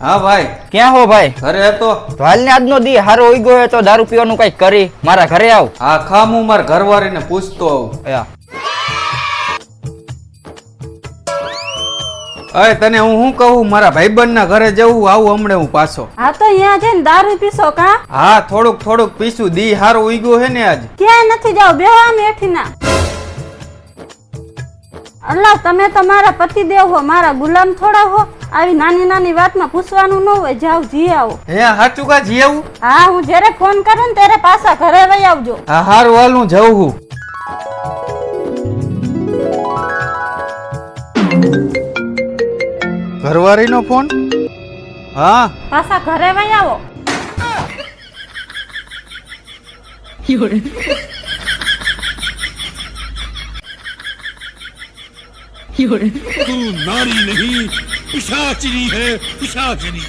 હા ભાઈ. ક્યાં હો ભાઈ? ઘરે હતો. તો હાલને આજનો દી હારો ઉઈ ગયો તો દારૂ પીવાનું કઈ કરી. મારા ઘરે આવ. ખામ હું મારા ઘરવાળીને પૂછતો આવું. અરે તને હું શું કહું? મારા ભાઈબંધ ના ઘરે જવું આવું હમણે હું પાછો. હા તો અહીંયા જઈને દારૂ પીશો કા? હા થોડુંક થોડુંક પીશું. દી હારો ઉગ્યો હે ને આજ. ક્યાં નથી જાવ બેવા મેઠી હેઠીના. અલ્લાહ તમે તો મારા પતિદેવ હો મારા ગુલામ થોડા હો. આવી નાની નાની વાતમાં પૂછવાનું ન હોય જાવ જી આવો. હે હાચું કા જી આવું? હા હું જ્યારે ફોન કરું ને ત્યારે પાછા ઘરે વઈ આવજો. હા હારું હાલ હું જાઉં હું. ઘરવાળીનો ફોન? હા. પાછા ઘરે વહી આવો. तू नारी नहीं पिशाचनी है पिशाचनी